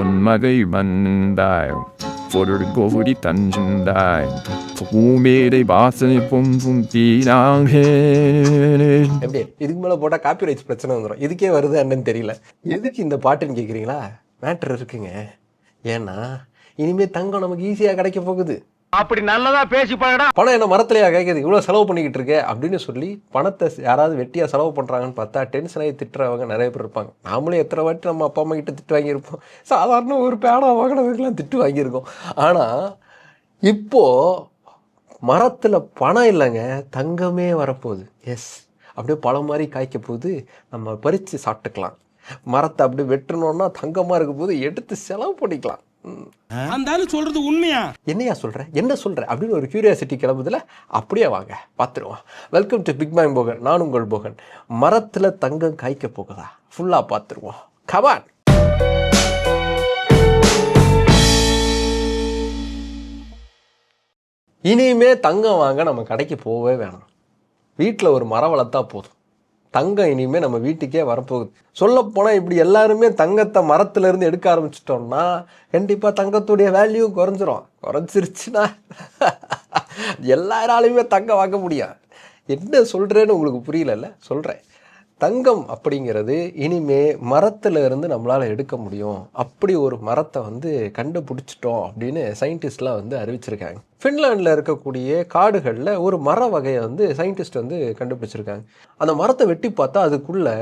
உன்மகை வந்தாய் பொருள் கோடி தந்தாய் பூமேடை வாசனை பொங்கும் தீனாங்கே எப்படி இதுக்கு மேலே போட்டால் காப்பி ரைட்ஸ் பிரச்சனை வந்துடும் இதுக்கே வருது என்னன்னு தெரியல. எதுக்கு இந்த பாட்டுன்னு கேட்குறீங்களா மேட்ரு இருக்குங்க. ஏன்னா இனிமேல் தங்கம் நமக்கு ஈஸியாக கிடைக்க போகுது. அப்படி நல்லதா பேசி பழடா பணம் என்ன மரத்திலேயே கேட்குது இவ்வளோ செலவு பண்ணிக்கிட்டு இருக்கே அப்படின்னு சொல்லி பணத்தை யாராவது வெட்டியாக செலவு பண்ணுறாங்கன்னு பார்த்தா டென்ஷன் ஆகி திட்டுறவங்க நிறைய பேர் இருப்பாங்க. நாமளும் எத்தனை வாட்டி நம்ம அப்பா அம்மா கிட்ட திட்டு வாங்கியிருப்போம். சாதாரண ஒரு பேனா வாங்கினதுக்கெல்லாம் திட்டு வாங்கியிருக்கோம். ஆனால் இப்போது மரத்தில் பணம் இல்லைங்க தங்கமே வரப்போகுது. எஸ் அப்படியே பழம் மாதிரி காய்க்க போகுது. நம்ம பறித்து சாப்பிட்டுக்கலாம். மரத்தை அப்படியே வெட்டணுன்னா தங்கமாக இருக்க போது எடுத்து செலவு பண்ணிக்கலாம். அந்த ஆளு சொல்றது உண்மையா? என்னையா சொல்ற? என்ன சொல்ற? அப்படின்னு ஒரு கியூரியாசிட்டி கிளம்புதுல? அப்படியே வாங்க பார்த்துருவோம். வெல்கம் டு பிக் மேங் போகன் நான் உங்கள் போகன். மரத்தில் தங்கம் காய்க்க போகுதா? ஃபுல்லாக பார்த்துருவோம். கவான் இனிமே தங்கம் வாங்க நம்ம கடைக்கு போகவே வேணாம். வீட்டில் ஒரு மரம் வளர்த்தா போதும். தங்கம் இனிமேல் நம்ம வீட்டுக்கே வரப்போகுது. சொல்லப்போனால் இப்படி எல்லாருமே தங்கத்தை மரத்துலேருந்து எடுக்க ஆரம்பிச்சிட்டோம்னா கண்டிப்பாக தங்கத்துடைய வேல்யூ குறைஞ்சிரும். குறைஞ்சிருச்சுன்னா எல்லாராலையுமே தங்கம் வாங்க முடியும் என்ன சொல்கிறேன்னு உங்களுக்கு புரியலல்ல? சொல்கிறேன் தங்கம் அப்படிங்கிறது இனிமே மரத்தில் இருந்து நம்மளால் எடுக்க முடியும். அப்படி ஒரு மரத்தை வந்து கண்டுபிடிச்சிட்டோம் அப்படின்னு சயின்டிஸ்ட்லாம் வந்து அறிவிச்சிருக்காங்க. ஃபின்லாண்டில் இருக்கக்கூடிய காடுகளில் ஒரு மர வகையை வந்து சயின்டிஸ்ட் வந்து கண்டுபிடிச்சிருக்காங்க. அந்த மரத்தை வெட்டி பார்த்தா அதுக்குள்ளே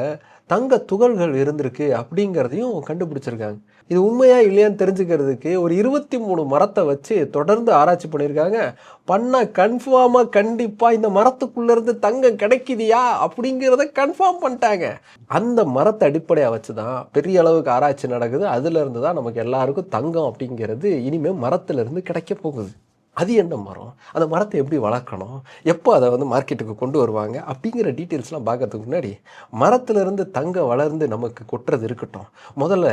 தங்க துகள்கள் இருந்திருக்கு அப்படிங்கிறதையும் கண்டுபிடிச்சிருக்காங்க. இது உண்மையா இல்லையான்னு தெரிஞ்சுக்கிறதுக்கு ஒரு இருபத்தி மூணு மரத்தை வச்சு தொடர்ந்து ஆராய்ச்சி பண்ணியிருக்காங்க. பண்ணால் கன்ஃபார்மாக கண்டிப்பாக இந்த மரத்துக்குள்ளேருந்து தங்கம் கிடைக்குதியா அப்படிங்கிறத கன்ஃபார்ம் பண்ணிட்டாங்க. அந்த மரத்தை அடிப்படையாக வச்சு தான் பெரிய அளவுக்கு ஆராய்ச்சி நடக்குது. அதுலேருந்து தான் நமக்கு எல்லாருக்கும் தங்கம் அப்படிங்கிறது இனிமேல் மரத்துலேருந்து கிடைக்க போகுது. அது என்ன மரம்? அந்த மரத்தை எப்படி வளர்க்கணும்? எப்போ அதை வந்து மார்க்கெட்டுக்கு கொண்டு வருவாங்க? அப்படிங்கிற டீட்டெயில்ஸ்லாம் பார்க்கறதுக்கு முன்னாடி மரத்துலேருந்து தங்க வளர்ந்து நமக்கு கொட்டுறது இருக்கட்டும். முதல்ல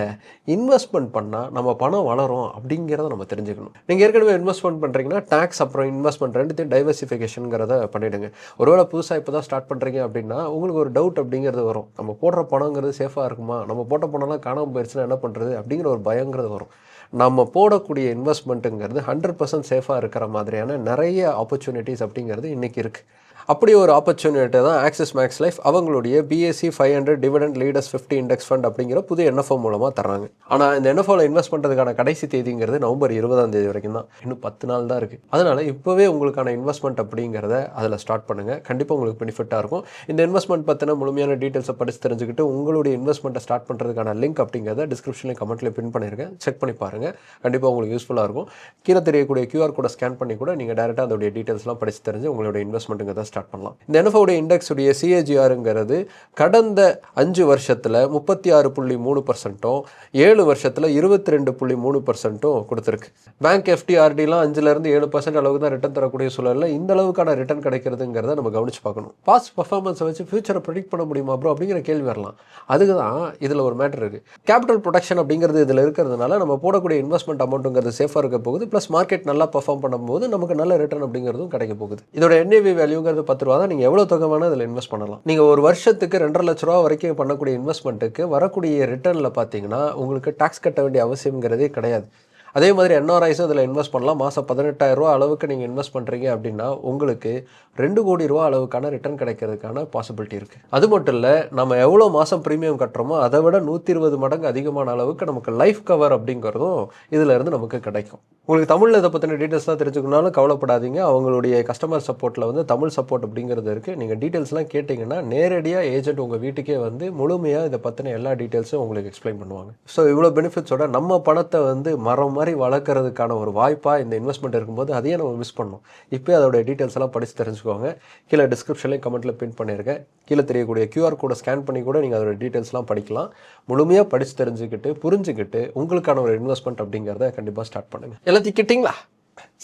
இன்வெஸ்ட்மெண்ட் பண்ணால் நம்ம பணம் வளரும் அப்படிங்கிறத நம்ம தெரிஞ்சுக்கணும். நீங்கள் ஏற்கனவே இன்வெஸ்ட்மெண்ட் பண்ணுறீங்கன்னா டேக்ஸ் அப்புறம் இன்வெஸ்ட்மெண்ட் ரெண்டுத்தையும் டைவர்சிஃபிகேஷனுங்கிறத பண்ணிவிடுங்க ஒருவேளை புதுசாக இப்போ தான் ஸ்டார்ட் பண்ணுறீங்க அப்படின்னா உங்களுக்கு ஒரு டவுட் அப்படிங்கிறது வரும். நம்ம போடுற பணங்கிறது சேஃபாக இருக்குமா? நம்ம போட்ட பணம்லாம் காணாமல் போயிடுச்சுன்னா என்ன பண்ணுறது அப்படிங்கிற ஒரு பயங்கிறது வரும். நம்ம போடக்கூடிய இன்வெஸ்ட்மெண்ட்டுங்கிறது ஹண்ட்ரட் பர்சன்ட் சேஃபாக இருக்கிற மாதிரியான நிறைய ஆப்பர்ச்சுனிட்டிஸ் அப்படிங்கிறது இன்றைக்கி இருக்குது அப்படி ஒரு ஆப்பர்ச்சுனிட்டி தான் ஆக்சிஸ் மேக்ஸ் லைஃப் அவங்களுடைய BSE five hundred dividend leaders fifty index fund அப்படிங்கிற புது என்எஃப்ஓ மூலமாக தராங்க ஆனால் இந்த என்எஃப்ஓவில் இன்வெஸ்ட் பண்ணுறதுக்கான கடைசி தேதிங்கிறது நவம்பர் இருபதாம் தேதி வரைக்கும் தான். இன்னும் பத்து நாள் தான் இருக்குது அதனால் இப்போவே உங்களுக்கான இன்வெஸ்ட்மெண்ட் அப்படிங்கிறத அதில் ஸ்டார்ட் பண்ணுங்கள் கண்டிப்பாக உங்களுக்கு பெனிஃபிட்டாக இருக்கும். இந்த இன்வெஸ்ட்மெண்ட் பற்றின முழுமையான டீட்டெயில்ஸை படித்து தெரிஞ்சுக்கிட்டு உங்களுடைய இன்வெஸ்ட்மெண்ட்டை ஸ்டார்ட் பண்ணுறதுக்கான லிங்க் அப்படிங்கிறத டிஸ்கிரிப்ஷனில் கமெண்ட்டில் பின் பண்ணியிருக்கேன் செக் பண்ணி பாருங்கள் கண்டிப்பாக உங்களுக்கு யூஸ்ஃபுல்லாக இருக்கும். கீழே தெரியக்கூடிய கியூஆர் கோடை ஸ்கேன் பண்ணி கூட நீங்கள் டேரெக்டாக அதோடைய டீட்டெயில்ஸ்லாம் படித்து தெரிஞ்சு உங்களுடைய இன்வெஸ்ட்மெண்ட்டுங்கிறத ஸ்டார்ட் பண்ணலாம். இந்த என்எஃப்ஓடைய இண்டெக்ஸுடைய சிஏஜிஆருங்கிறது கடந்த அஞ்சு வருஷத்தில் முப்பத்தி ஆறு புள்ளி மூணு பர்சன்ட்டும் ஏழு வருஷத்தில் இருபத்தி ரெண்டு புள்ளி மூணு பர்சன்ட்டும் கொடுத்துருக்கு. பேங்க் எஃப்டிஆர்டிலாம் அஞ்சுலேருந்து ஏழு பர்சன்ட் அளவுக்கு தான் ரிட்டர்ன் தரக்கூடிய சூழலில் இந்த அளவுக்கான ரிட்டர்ன் கிடைக்கிறதுங்கிறத நம்ம கவனிச்சு பார்க்கணும். பாஸ்ட் பர்ஃபார்மன்ஸை வச்சு ஃபியூச்சரை ப்ரெடிக்ட் பண்ண முடியுமா ப்ரோ அப்படிங்கிற கேள்வி வரலாம். அதுக்கு தான் இதில் ஒரு மேட்டர் இருக்குது கேபிட்டல் ப்ரொடக்ஷன் அப்படிங்கிறது இதில் இருக்கிறதுனால நம்ம போடக்கூடிய இன்வெஸ்ட்மெண்ட் அமௌண்ட்டுங்கிறது சேஃபாக இருக்க போகுது. ப்ளஸ் மார்க்கெட் நல்லா பர்ஃபார்ம் பண்ணும்போது நமக்கு நல்ல ரிட்டர்ன் அப்படிங்கிறதும் கிடைக்க போகுது. இதோட என்ஏவி வேல்யூங்கிறது பத்து ரூபா தான் நீங்கள் எவ்வளோ தொகை வேணால் இதில் இன்வெஸ்ட் பண்ணலாம். நீங்கள் ஒரு வருஷத்துக்கு ரெண்டரை லட்ச ரூபா வரைக்கும் பண்ணக்கூடிய இன்வெஸ்ட்மெண்ட்டுக்கு வரக்கூடிய ரிட்டர்னில் பார்த்தீங்கன்னா உங்களுக்கு டாக்ஸ் கட்ட வேண்டிய அவசியங்கிறதே கிடையாது. அதே மாதிரி என்ஆர்ஐஸும் இதில் இன்வெஸ்ட் பண்ணலாம். மாதம் பதினெட்டாயிரரூவா அளவுக்கு நீங்கள் இன்வெஸ்ட் பண்ணுறீங்க அப்படின்னா உங்களுக்கு ரெண்டு கோடி ரூபா அளவுக்கான ரிட்டர்ன் கிடைக்கிறதுக்கான பாசிபிலிட்டி இருக்குது அது மட்டும் இல்லை நம்ம எவ்வளோ மாதம் ப்ரீமியம் கட்டுறோமோ அதை விட நூற்றி இருபது மடங்கு அதிகமான அளவுக்கு நமக்கு லைஃப் கவர் அப்படிங்கிறதும் இதிலிருந்து நமக்கு கிடைக்கும். உங்களுக்கு தமிழில் இதை பற்றின டீட்டெயில்ஸ்லாம் தெரிஞ்சுக்கணும்னாலும் கவலைப்படாதீங்க. அவங்களுடைய கஸ்டமர் சப்போர்ட்டில் வந்து தமிழ் சப்போர்ட் அப்படிங்கிறது இருக்குது நீங்கள் டீட்டெயில்ஸ்லாம் கேட்டிங்கன்னா நேரடியாக ஏஜென்ட் உங்கள் வீட்டுக்கே வந்து முழுமையாக இதை பற்றின எல்லா டீட்டெயில்ஸும் உங்களுக்கு எக்ஸ்பிளைன் பண்ணுவாங்க. ஸோ இவ்வளோ பெனிஃபிட்ஸோட நம்ம பணத்தை வந்து மரம் மாதிரி வளர்க்குறதுக்கான ஒரு வாய்ப்பாக இந்த இன்வெஸ்ட்மெண்ட் இருக்கும்போது அதையே நம்ம மிஸ் பண்ணோம் இப்போ அதோட டீட்டெயில்ஸ் எல்லாம் படித்து தெரிஞ்சுக்கோங்க. கீழே டிஸ்கிரிப்ஷன்லேயும் கமெண்ட்டில் பின் பண்ணியிருக்கேன் கீழே தெரியக்கூடிய கியூஆர் கோடை ஸ்கேன் பண்ணி கூட நீங்கள் அதோட டீட்டெயில்ஸ்லாம் படிக்கலாம். முழுமையாக படித்து தெரிஞ்சுக்கிட்டு புரிஞ்சுக்கிட்டு உங்களுக்கான ஒரு இன்வெஸ்ட்மெண்ட் அப்படிங்கிறத கண்டிப்பாக ஸ்டார்ட் பண்ணுங்கள் எல்லாத்தையும் கிட்டிங்களா?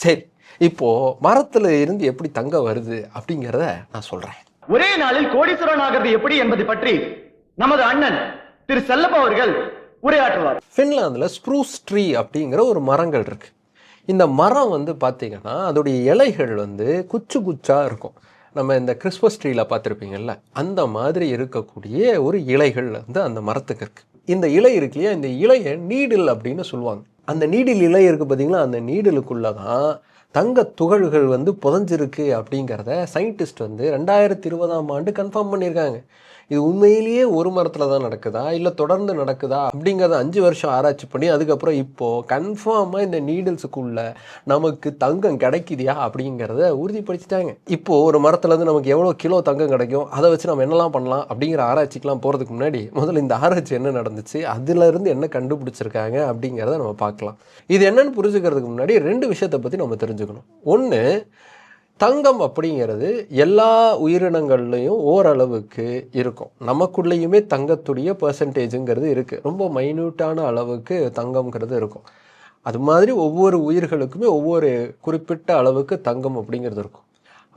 சரி இப்போது மரத்தில் இருந்து எப்படி தங்கம் வருது அப்படிங்கிறத நான் சொல்கிறேன் ஒரே நாளில் கோடீஸ்வரன் ஆகிறது எப்படி என்பது பற்றி நமது அண்ணன் திரு செல்லப்பா அவர்கள் உரையாற்றுவார். ஃபின்லாந்தில் ஸ்ப்ரூஸ் ட்ரீ அப்படிங்கிற ஒரு மரங்கள் இருக்குது இந்த மரம் வந்து பார்த்தீங்கன்னா அதோடைய இலைகள் வந்து குச்சு குச்சாக இருக்கும். நம்ம இந்த கிறிஸ்மஸ் ட்ரீல பார்த்துருப்பீங்கல்ல அந்த மாதிரி இருக்கக்கூடிய ஒரு இலைகள் வந்து அந்த மரத்துக்கு இருக்குது இந்த இலை இருக்கு இல்லையா? இந்த இலையை நீடில் அப்படின்னு சொல்லுவாங்க. அந்த நீடில் இலை இருக்கு பார்த்தீங்களா? அந்த நீடிலுக்குள்ள தான் தங்க துகள்கள் வந்து புதஞ்சிருக்கு அப்படிங்கிறத சயின்டிஸ்ட் வந்து ரெண்டாயிரத்தி இருபதாம் ஆண்டு கன்ஃபார்ம் பண்ணியிருக்காங்க. இது உண்மையிலேயே ஒரு மரத்தில் தான் நடக்குதா? இல்லை தொடர்ந்து நடக்குதா? அப்படிங்கிறத அஞ்சு வருஷம் ஆராய்ச்சி பண்ணி அதுக்கப்புறம் இப்போது கன்ஃபார்மாக இந்த நீடில்ஸுக்குள்ள நமக்கு தங்கம் கிடைக்குதியா? அப்படிங்கிறத உறுதிப்படுத்திட்டாங்க. இப்போது ஒரு மரத்துலேருந்து நமக்கு எவ்வளோ கிலோ தங்கம் கிடைக்கும்? அதை வச்சு நம்ம என்னெல்லாம் பண்ணலாம்? அப்படிங்கிற ஆராய்ச்சிக்கெலாம் போகிறதுக்கு முன்னாடி முதல்ல இந்த ஆராய்ச்சி என்ன நடந்துச்சு? அதுலேருந்து என்ன கண்டுபிடிச்சிருக்காங்க? அப்படிங்கிறத நம்ம பார்க்கலாம். இது என்னன்னு புரிஞ்சுக்கிறதுக்கு முன்னாடி ரெண்டு விஷயத்தை பற்றி நம்ம தெரிஞ்சுக்கணும். ஒன்று தங்கம் அப்படிங்கிறது எல்லா உயிரினங்கள்லையும் ஓரளவுக்கு இருக்கும். நமக்குள்ளேயுமே தங்கத்துடைய பர்சன்டேஜுங்கிறது இருக்குது ரொம்ப மைன்யூட்டான அளவுக்கு தங்கம்ங்கிறது இருக்கும். அது மாதிரி ஒவ்வொரு உயிர்களுக்குமே ஒவ்வொரு குறிப்பிட்ட அளவுக்கு தங்கம் அப்படிங்கிறது இருக்கும்.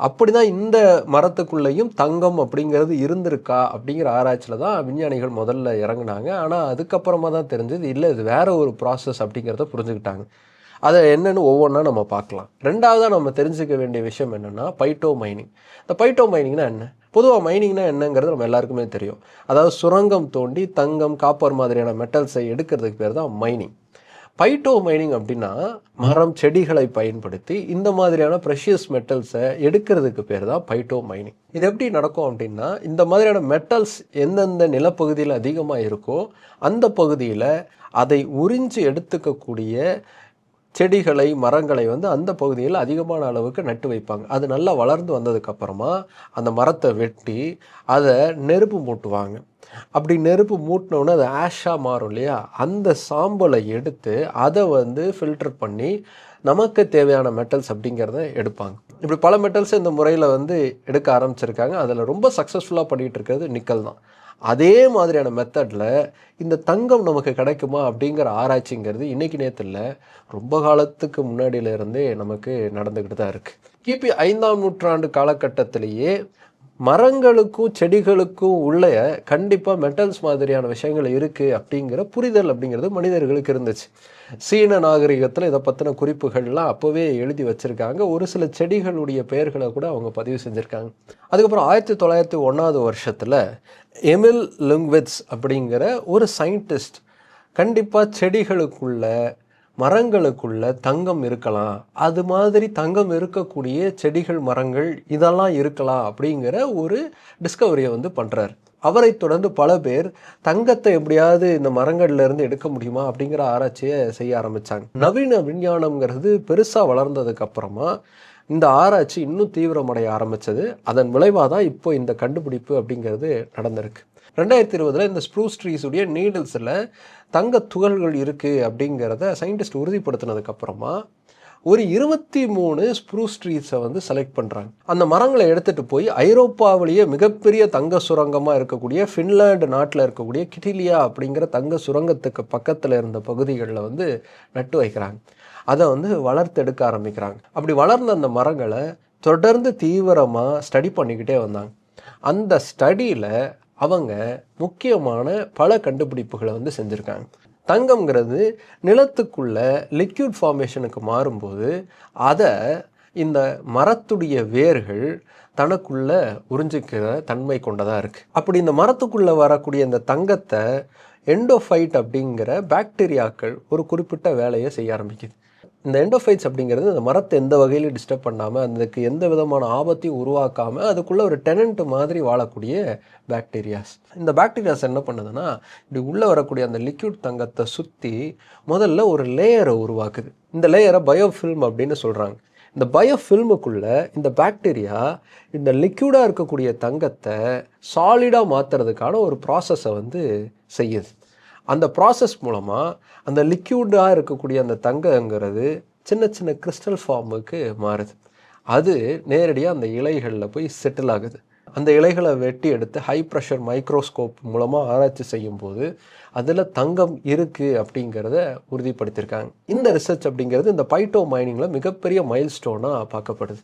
அப்படி தான் இந்த மரத்துக்குள்ளேயும் தங்கம் அப்படிங்கிறது இருந்திருக்கா அப்படிங்கிற ஆராய்ச்சியில் தான் விஞ்ஞானிகள் முதல்ல இறங்குனாங்க. ஆனால் அதுக்கப்புறமா தான் தெரிஞ்சது இல்லை இது வேறு ஒரு ப்ராசஸ் அப்படிங்கிறத புரிஞ்சுக்கிட்டாங்க. அதை என்னென்னு ஒவ்வொன்றா நம்ம பார்க்கலாம். ரெண்டாவதாக நம்ம தெரிஞ்சுக்க வேண்டிய விஷயம் என்னென்னா பைட்டோ மைனிங். இந்த பைட்டோ மைனிங்னா என்ன? பொதுவாக மைனிங்னா என்னங்கிறது நம்ம எல்லாருக்குமே தெரியும். அதாவது சுரங்கம் தோண்டி தங்கம் காப்பர் மாதிரியான மெட்டல்ஸை எடுக்கிறதுக்கு பேர் தான் மைனிங். பைட்டோ மைனிங் அப்படின்னா மரம் செடிகளை பயன்படுத்தி இந்த மாதிரியான ப்ரெஷியஸ் மெட்டல்ஸை எடுக்கிறதுக்கு பேர் தான் பைட்டோ மைனிங். இது எப்படி நடக்கும் அப்படின்னா இந்த மாதிரியான மெட்டல்ஸ் எந்தெந்த நிலப்பகுதியில் அதிகமாக இருக்கோ அந்த பகுதியில் அதை உறிஞ்சு எடுத்துக்கக்கூடிய செடிகளை மரங்களை வந்து அந்த பகுதியில் அதிகமான அளவுக்கு நட்டு வைப்பாங்க. அது நல்லா வளர்ந்து வந்ததுக்கப்புறமா அந்த மரத்தை வெட்டி அதை நெருப்பு மூட்டுவாங்க. அப்படி நெருப்பு மூட்டினோடனே அது ஆஷாக மாறும் இல்லையா? அந்த சாம்பலை எடுத்து அதை வந்து ஃபில்டர் பண்ணி நமக்கு தேவையான மெட்டல்ஸ் அப்படிங்கிறத எடுப்பாங்க. இப்படி பல மெட்டல்ஸ் இந்த முறையில் வந்து எடுக்க ஆரம்பிச்சிருக்காங்க. அதில் ரொம்ப சக்ஸஸ்ஃபுல்லாக பண்ணிகிட்டு இருக்கிறது நிக்கல் தான். அதே மாதிரியான மெத்தடில் இந்த தங்கம் நமக்கு கிடைக்குமா அப்படிங்கிற ஆராய்ச்சிங்கிறது இன்னைக்கு நேரத்தில் ரொம்ப காலத்துக்கு முன்னாடியிலேருந்தே நமக்கு நடந்துக்கிட்டு தான் இருக்குது கிபி ஐந்தாம் நூற்றாண்டு காலகட்டத்திலேயே மரங்களுக்கும் செடிகளுக்கும் உள்ள கண்டிப்பாக மெட்டல்ஸ் மாதிரியான விஷயங்கள் இருக்குது அப்படிங்கிற புரிதல் அப்படிங்கிறது மனிதர்களுக்கு இருந்துச்சு. சீன நாகரிகத்தில் இதை பற்றின குறிப்புகள்லாம் அப்போவே எழுதி வச்சுருக்காங்க. ஒரு சில செடிகளுடைய பெயர்களை கூட அவங்க பதிவு செஞ்சுருக்காங்க. அதுக்கப்புறம் ஆயிரத்தி தொள்ளாயிரத்தி ஒன்றாவது வருஷத்தில் எமில் லுங்விட்ஸ் அப்படிங்கிற ஒரு சயின்டிஸ்ட் கண்டிப்பாக செடிகளுக்குள்ள மரங்களுக்குள்ள தங்கம் இருக்கலாம். அது மாதிரி தங்கம் இருக்கக்கூடிய செடிகள் மரங்கள் இதெல்லாம் இருக்கலாம் அப்படிங்கிற ஒரு டிஸ்கவரியை வந்து பண்ணுறார் அவரை தொடர்ந்து பல பேர் தங்கத்தை எப்படியாவது இந்த மரங்கள்ல இருந்து எடுக்க முடியுமா அப்படிங்கிற ஆராய்ச்சியை செய்ய ஆரம்பித்தாங்க நவீன விஞ்ஞானம்ங்கிறது பெருசாக வளர்ந்ததுக்கு அப்புறமா இந்த ஆராய்ச்சி இன்னும் தீவிரமடைய ஆரம்பித்தது அதன் விளைவாக தான் இப்போ இந்த கண்டுபிடிப்பு அப்படிங்கிறது நடந்திருக்கு. ரெண்டாயிரத்தி இருபதில் இந்த ஸ்ப்ரூஸ் ட்ரீஸுடைய நீடில்ஸில் தங்க துகள்கள் இருக்குது அப்படிங்கிறத சயின்டிஸ்ட் உறுதிப்படுத்தினதுக்கப்புறமா ஒரு இருபத்தி மூணு ஸ்ப்ரூஸ் ட்ரீஸை வந்து செலக்ட் பண்ணுறாங்க அந்த மரங்களை எடுத்துகிட்டு போய் ஐரோப்பாவிலேயே மிகப்பெரிய தங்க சுரங்கமாக இருக்கக்கூடிய ஃபின்லாண்டு நாட்டில் இருக்கக்கூடிய கிட்டிலியா அப்படிங்கிற தங்க சுரங்கத்துக்கு பக்கத்தில் இருந்த பகுதிகளில் வந்து நட்டு வைக்கிறாங்க. அதை வந்து வளர்த்தெடுக்க ஆரம்பிக்கிறாங்க. அப்படி வளர்ந்த அந்த மரங்களை தொடர்ந்து தீவிரமாக ஸ்டடி பண்ணிக்கிட்டே வந்தாங்க. அந்த ஸ்டடியில் அவங்க முக்கியமான பல கண்டுபிடிப்புகளை வந்து செஞ்சுருக்காங்க. தங்கம்ங்கிறது நிலத்துக்குள்ள லிக்யூட் ஃபார்மேஷனுக்கு மாறும்போது அதை இந்த மரத்துடைய வேர்கள் தனக்குள்ள உறிஞ்சிக்கிற தன்மை கொண்டதாக இருக்குது அப்படி இந்த மரத்துக்குள்ளே வரக்கூடிய இந்த தங்கத்தை எண்டோஃபைட் அப்படிங்கிற பாக்டீரியாக்கள் ஒரு குறிப்பிட்ட வேலையை செய்ய ஆரம்பிக்குது. இந்த எண்டோஃபைட்ஸ் அப்படிங்கிறது இந்த மரத்தை எந்த வகையிலும் டிஸ்டர்ப் பண்ணாமல் அதுக்கு எந்த விதமான ஆபத்தையும் உருவாக்காமல் அதுக்குள்ளே ஒரு டெனண்ட் மாதிரி வாழக்கூடிய பாக்டீரியாஸ் இந்த பாக்டீரியாஸ் என்ன பண்ணுதுன்னா இப்படி உள்ளே வரக்கூடிய அந்த லிக்யூட் தங்கத்தை சுற்றி முதல்ல ஒரு லேயரை உருவாக்குது. இந்த லேயரை பயோஃபில்ம் அப்படின்னு சொல்கிறாங்க இந்த பயோஃபில்முக்குள்ளே இந்த பாக்டீரியா இந்த லிக்யூடாக இருக்கக்கூடிய தங்கத்தை சாலிடாக மாற்றுறதுக்கான ஒரு ப்ராசஸை வந்து செய்யுது. அந்த ப்ராசஸ் மூலமாக அந்த லிக்யூடாக இருக்கக்கூடிய அந்த தங்கங்கிறது சின்ன சின்ன கிறிஸ்டல் ஃபார்முக்கு மாறுது. அது நேரடியாக அந்த இலைகளில் போய் செட்டில் ஆகுது. அந்த இலைகளை வெட்டி எடுத்து ஹை ப்ரெஷர் மைக்ரோஸ்கோப் மூலமாக ஆராய்ச்சி செய்யும்போது அதில் தங்கம் இருக்குது அப்படிங்கிறத உறுதிப்படுத்தியிருக்காங்க இந்த ரிசர்ச் அப்படிங்கிறது இந்த பைட்டோ மைனிங்கில் மிகப்பெரிய மைல் ஸ்டோனாக பார்க்கப்படுது.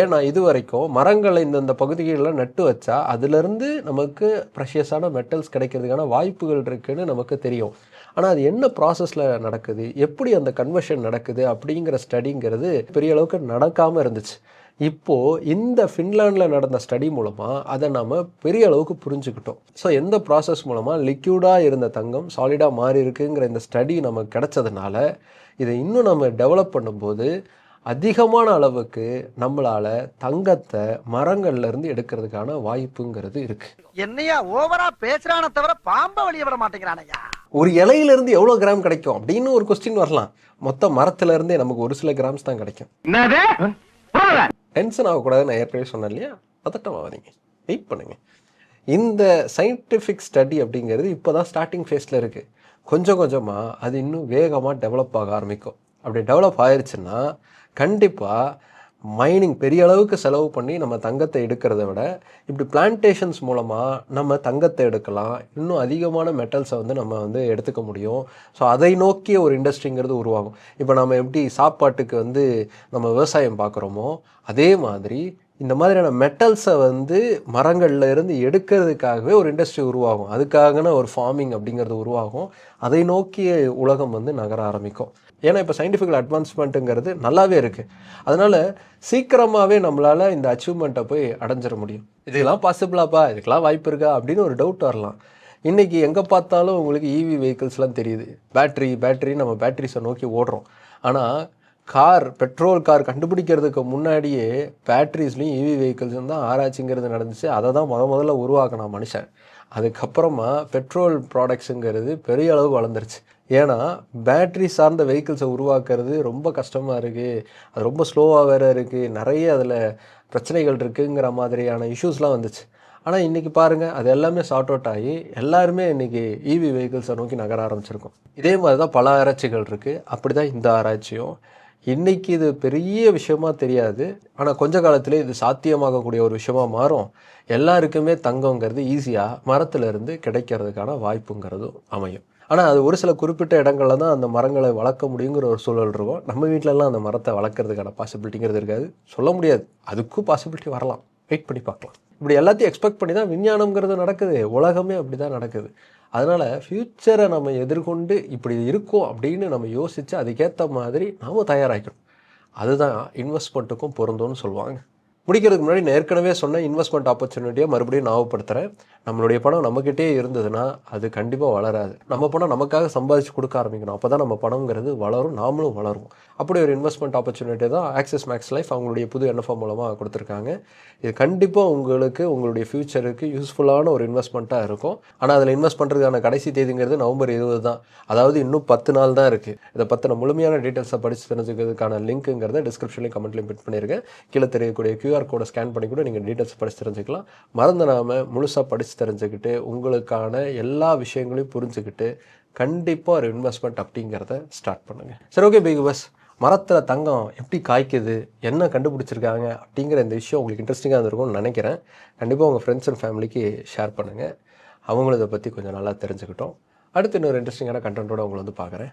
ஏன்னா இது வரைக்கும் மரங்களை இந்தந்த பகுதிகளில் நட்டு வச்சா அதுலேருந்து நமக்கு ப்ரெஷியஸான மெட்டல்ஸ் கிடைக்கிறதுக்கான வாய்ப்புகள் இருக்குதுன்னு நமக்கு தெரியும். ஆனால் அது என்ன ப்ராசஸில் நடக்குது? எப்படி அந்த கன்வர்ஷன் நடக்குது? அப்படிங்கிற ஸ்டடிங்கிறது பெரிய அளவுக்கு நடக்காமல் இருந்துச்சு. இப்போது இந்த ஃபின்லாண்டில் நடந்த ஸ்டடி மூலமாக அதை நம்ம பெரிய அளவுக்கு புரிஞ்சுக்கிட்டோம். ஸோ எந்த ப்ராசஸ் மூலமாக லிக்யூடாக இருந்த தங்கம் சாலிடாக மாறி இருக்குங்கிற இந்த ஸ்டடி நமக்கு கிடைச்சதுனால இதை இன்னும் நம்ம டெவலப் பண்ணும்போது அதிகமான அளவுக்கு நம்மளால் தங்கத்தை மரங்கள்ல இருந்து எடுக்கிறதுக்கான வாய்ப்புங்கிறது இருக்குது என்னையா ஓவரா பேசுறான தவிர பாம்ப வெளிய விட மாட்டேங்கிறானையா ஒரு இலையிலேருந்து எவ்வளோ கிராம் கிடைக்கும் அப்படின்னு ஒரு கொஸ்டின் வரலாம். மொத்த மரத்துல இருந்தே நமக்கு ஒரு சில கிராம்ஸ் தான் கிடைக்கும். டென்ஷன் ஆகக்கூடாதுன்னு நான் ஏற்கனவே சொன்னேன் இல்லையா? பதட்டம் ஆகாதீங்க வெயிட் பண்ணுங்க. இந்த சயின்டிஃபிக் ஸ்டடி அப்படிங்கிறது இப்போ தான் ஸ்டார்டிங் ஃபேஸில் இருக்குது கொஞ்சம் கொஞ்சமாக அது இன்னும் வேகமாக டெவலப் ஆக ஆரம்பிக்கும். அப்படி டெவலப் ஆயிருச்சுன்னா கண்டிப்பாக மைனிங் பெரிய அளவுக்கு செலவு பண்ணி நம்ம தங்கத்தை எடுக்கிறத விட இப்படி பிளான்டேஷன்ஸ் மூலமாக நம்ம தங்கத்தை எடுக்கலாம். இன்னும் அதிகமான மெட்டல்ஸை வந்து நம்ம வந்து எடுத்துக்க முடியும். ஸோ அதை நோக்கிய ஒரு இண்டஸ்ட்ரிங்கிறது உருவாகும். இப்போ நம்ம எப்படி சாப்பாட்டுக்கு வந்து நம்ம விவசாயம் பார்க்குறோமோ அதே மாதிரி இந்த மாதிரியான மெட்டல்ஸை வந்து மரங்களில் இருந்து எடுக்கிறதுக்காகவே ஒரு இண்டஸ்ட்ரி உருவாகும். அதுக்காகன ஒரு ஃபார்மிங் அப்படிங்கிறது உருவாகும். அதை நோக்கிய உலகம் வந்து நகர ஆரம்பிக்கும். ஏன்னா இப்போ சயின்டிஃபிக்கல் அட்வான்ஸ்மெண்ட்டுங்கிறது நல்லாவே இருக்குது அதனால் சீக்கிரமாகவே நம்மளால் இந்த அச்சீவ்மெண்ட்டை போய் அடைஞ்சிட முடியும். இதெல்லாம் பாசிபிளாப்பா இதுக்கெல்லாம் வாய்ப்பு இருக்கா? அப்படின்னு ஒரு டவுட் வரலாம். இன்றைக்கி எங்கே பார்த்தாலும் உங்களுக்கு இவி வெஹிக்கிள்ஸ்லாம் தெரியுது. பேட்ரி பேட்ரி நம்ம பேட்ரிஸை நோக்கி ஓடுறோம். ஆனால் கார் பெட்ரோல் கார் கண்டுபிடிக்கிறதுக்கு முன்னாடியே பேட்ரிஸ்லையும் இவி வெஹிக்கிள்ஸும் தான் ஆராய்ச்சிங்கிறது நடந்துச்சு. அதை தான் முத முதல்ல உருவாக்கினான் மனுஷன். அதுக்கப்புறமா பெட்ரோல் ப்ராடக்ட்ஸுங்கிறது பெரிய அளவு வளர்ந்துருச்சு. ஏன்னா பேட்ரி சார்ந்த வெஹிக்கிள்ஸை உருவாக்குறது ரொம்ப கஷ்டமாக இருக்குது அது ரொம்ப ஸ்லோவாக வேறு இருக்குது நிறைய அதில் பிரச்சனைகள் இருக்குங்கிற மாதிரியான இஷ்யூஸ்லாம் வந்துச்சு. ஆனால் இன்றைக்கி பாருங்கள் அது எல்லாமே சார்ட் அவுட் ஆகி எல்லாருமே இன்றைக்கி இவி வெஹிக்கிள்ஸை நோக்கி நகர ஆரம்பிச்சிருக்கோம். இதே மாதிரி தான் பல ஆராய்ச்சிகள் இருக்குது அப்படி தான் இந்த ஆராய்ச்சியும். இன்றைக்கி இது பெரிய விஷயமா தெரியாது. ஆனால் கொஞ்ச காலத்திலே இது சாத்தியமாகக்கூடிய ஒரு விஷயமா மாறும். எல்லாருக்குமே தங்கங்கிறது ஈஸியாக மரத்துலேருந்து கிடைக்கிறதுக்கான வாய்ப்புங்கிறதும் அமையும். ஆனால் அது ஒரு சில குறிப்பிட்ட இடங்களில் தான் அந்த மரங்களை வளர்க்க முடியுங்கிற ஒரு சூழல் இருக்கும். நம்ம வீட்டிலலாம் அந்த மரத்தை வளர்க்குறதுக்கான பாசிபிலிட்டிங்கிறது இருக்காது. சொல்ல முடியாது. அதுக்கும் பாசிபிலிட்டி வரலாம். வெயிட் பண்ணி பார்க்கலாம். இப்படி எல்லாத்தையும் எக்ஸ்பெக்ட் பண்ணி தான் விஞ்ஞானம்ங்கிறது நடக்குது. உலகமே அப்படி தான் நடக்குது. அதனால் ஃப்யூச்சரை நம்ம எதிர்கொண்டு இப்படி இருக்கும் அப்படின்னு நம்ம யோசித்து அதுக்கேற்ற மாதிரி நாம் தயாராகிக்கணும். அதுதான் இன்வெஸ்ட்மெண்ட்டுக்கும் பொருந்தோன்னு சொல்லுவாங்க. முடிக்கிறதுக்கு முன்னாடி நான் ஏற்கனவே சொன்ன இன்வெஸ்ட்மெண்ட் ஆப்பர்ச்சுனிட்டியை மறுபடியும் ஞாபகப்படுத்துகிறேன் நம்மளுடைய பணம் நம்மக்கிட்டே இருந்ததுன்னா அது கண்டிப்பாக வளராது. நம்ம பணம் நமக்காக சம்பாதிச்சு கொடுக்க ஆரம்பிக்கணும். அப்போ தான் நம்ம பணங்கிறது வளரும் நாமளும் வளரும் அப்படி ஒரு இன்வெஸ்ட்மெண்ட் ஆப்பர்ச்சுனிட்டி தான் ஆக்சிஸ் மேக்ஸ் லைஃப் அவங்களுடைய புது என்எஃப்ஓ மூலமாக கொடுத்துருக்காங்க. இது கண்டிப்பாக உங்களுக்கு உங்களுடைய ஃப்யூச்சருக்கு யூஸ்ஃபுல்லான ஒரு இன்வெஸ்ட்மெண்ட்டாக இருக்கும். ஆனால் அதில் இன்வெஸ்ட் பண்ணுறதுக்கான கடைசி தேதிங்கிறது நவம்பர் இருபது தான். அதாவது இன்னும் பத்து நாள் தான் இருக்குது இதை பற்றின முழுமையான டீட்டெயில்ஸை படித்து தெரிஞ்சுக்கிறதுக்கான லிங்க்குங்கிறத டிஸ்கிரிப்ஷன்லேயும் கமெண்ட்லையும் பிட் பண்ணியிருக்கேன் கீழே தெரியக்கூடிய கியூஆர் கோடை ஸ்கேன் பண்ணி கூட நீங்கள் டீட்டெயில்ஸ் படித்து தெரிஞ்சுக்கலாம். மறந்துடாமல் முழுசாக படித்து தெரிஞ்சுக்கிட்டு உங்களுக்கான எல்லா விஷயங்களையும் புரிஞ்சுக்கிட்டு கண்டிப்பாக ஒரு இன்வெஸ்ட்மெண்ட் அப்படிங்கிறத ஸ்டார்ட் பண்ணுங்கள் சரி ஓகே பிக் பஸ் மரத்தில் தங்கம் எப்படி காய்க்குது என்ன கண்டுபிடிச்சிருக்காங்க அப்படிங்கிற இந்த விஷயம் உங்களுக்கு இன்ட்ரெஸ்டிங்காக இருந்திருக்கும்னு நினைக்கிறேன். கண்டிப்பாக உங்கள் ஃப்ரெண்ட்ஸ் அண்ட் ஃபேமிலிக்கு ஷேர் பண்ணுங்கள் அவங்களும் இதை பற்றி கொஞ்சம் நல்லா தெரிஞ்சுக்கிட்டோம். அடுத்து இன்னொரு இன்ட்ரெஸ்டிங்கான கண்டென்ட்டோட உங்களை வந்து பார்க்குறேன்.